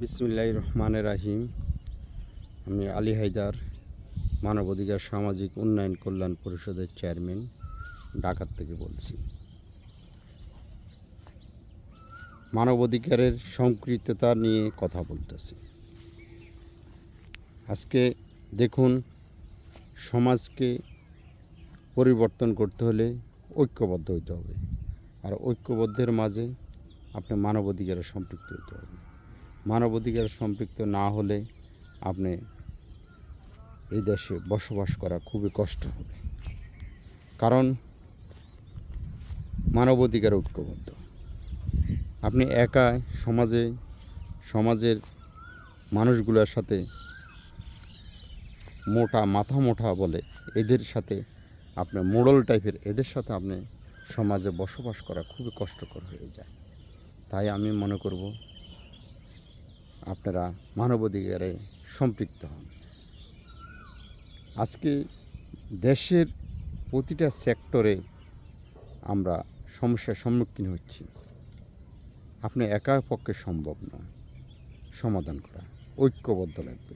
বিসমিল্লাহ রহমান রাহিম। আমি আলী হায়দার, মানবাধিকার সামাজিক উন্নয়ন কল্যাণ পরিষদের চেয়ারম্যান, ঢাকার থেকে বলছি। মানবাধিকারের সংকৃততা নিয়ে কথা বলতেছি। আজকে দেখুন, সমাজকে পরিবর্তন করতে হলে ঐক্যবদ্ধ হইতে হবে। আর ঐক্যবদ্ধের মাঝে আপনি মানবাধিকারে সম্পৃক্ত হতে হবে। মানবাধিকার সম্পৃক্ত না হলে আপনি এই দেশে বসবাস করা খুবই কষ্ট হবে। কারণ মানবাধিকার ঐক্যবদ্ধ। আপনি একা সমাজে, সমাজের মানুষগুলোর সাথে মোটা, মাথা মোটা বলে এদের সাথে আপনার মোড়ল টাইপের এদের সাথে আপনি সমাজে বসবাস করা খুবই কষ্টকর হয়ে যায়। তাই আমি মনে করব আপনারা মানবাধিকারে সম্পৃক্ত হন। আজকে দেশের প্রতিটা সেক্টরে আমরা সমস্যার সম্মুখীন হচ্ছি। আপনি একা পক্ষে সম্ভব নয়। সমাধান করা, ঐক্যবদ্ধ লাগবে।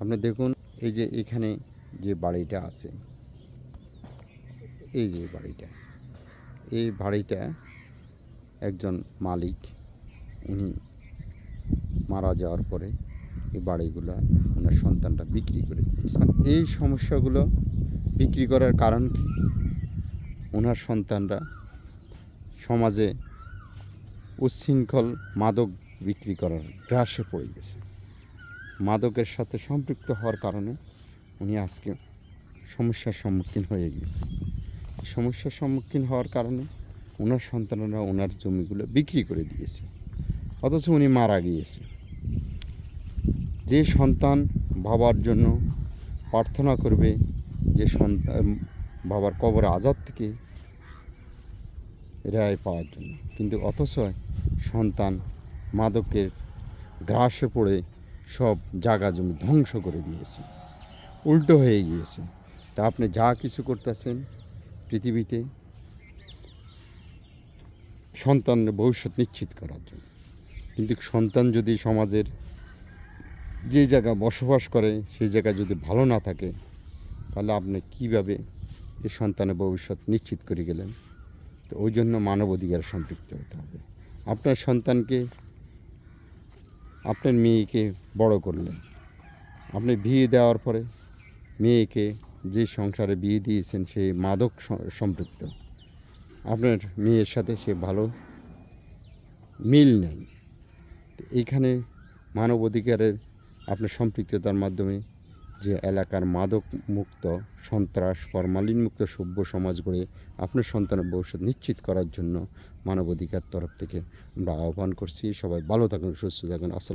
আপনি দেখুন, এই যে এখানে যে বাড়িটা আছে, এই যে বাড়িটা, এই বাড়িটা একজন মালিক, উনি মারা যাওয়ার পরে এই বাড়িগুলো ওনার সন্তানটা বিক্রি করে দিয়েছে। এই সমস্যাগুলো বিক্রি করার কারণ কি? ওনার সন্তানরা সমাজে উচ্ছৃঙ্খল মাদক বিক্রি করার গ্রাসে পড়ে গেছে। মাদকের সাথে সম্পৃক্ত হওয়ার কারণে উনি আজকে সমস্যার সম্মুখীন হয়ে গেছে। সমস্যার সম্মুখীন হওয়ার কারণে ওনার সন্তানরা ওনার জমিগুলো বিক্রি করে দিয়েছে। অথচ উনি মারা গিয়েছে। যে সন্তান বাবার জন্য প্রার্থনা করবে, যে সন্তান বাবার কবর আজাদ থেকে রেহাই পাওয়ার জন্য। কিন্তু অথচ সন্তান মাদকের গ্রাসে পড়ে সব জায়গা জমি ধ্বংস করে দিয়েছে, উল্টো হয়ে গিয়েছে। তা আপনি যা কিছু করতেছেন পৃথিবীতে সন্তানের ভবিষ্যৎ নিশ্চিত করার জন্য। কিন্তু সন্তান যদি সমাজের যে জায়গা বসবাস করে, সেই জায়গায় যদি ভালো না থাকে, তাহলে আপনি কীভাবে এই সন্তানের ভবিষ্যৎ নিশ্চিত করে গেলেন? তো ওই জন্য মানব অধিকার সম্পৃক্ত হতে হবে। আপনার সন্তানকে, আপনার মেয়েকে বড় করলেন। আপনি বিয়ে দেওয়ার পরে মেয়েকে যে সংসারে বিয়ে দিয়েছেন, সে মাদক সম্পৃক্ত। আপনার মেয়ের সাথে সে ভালো মিল নেই। তো এইখানে মানব অধিকারের আপনার সম্পৃক্ততার মাধ্যমে যে এলাকার মাদক মুক্ত সন্ত্রাস ফরমালিন মুক্ত সভ্য সমাজ গড়ে আপনার সন্তানের ভবিষ্যৎ নিশ্চিত করার জন্য মানবাধিকার তরফ থেকে আমরা আহ্বান করছি। সবাই ভালো থাকুন, সুস্থ থাকুন। আসসালাম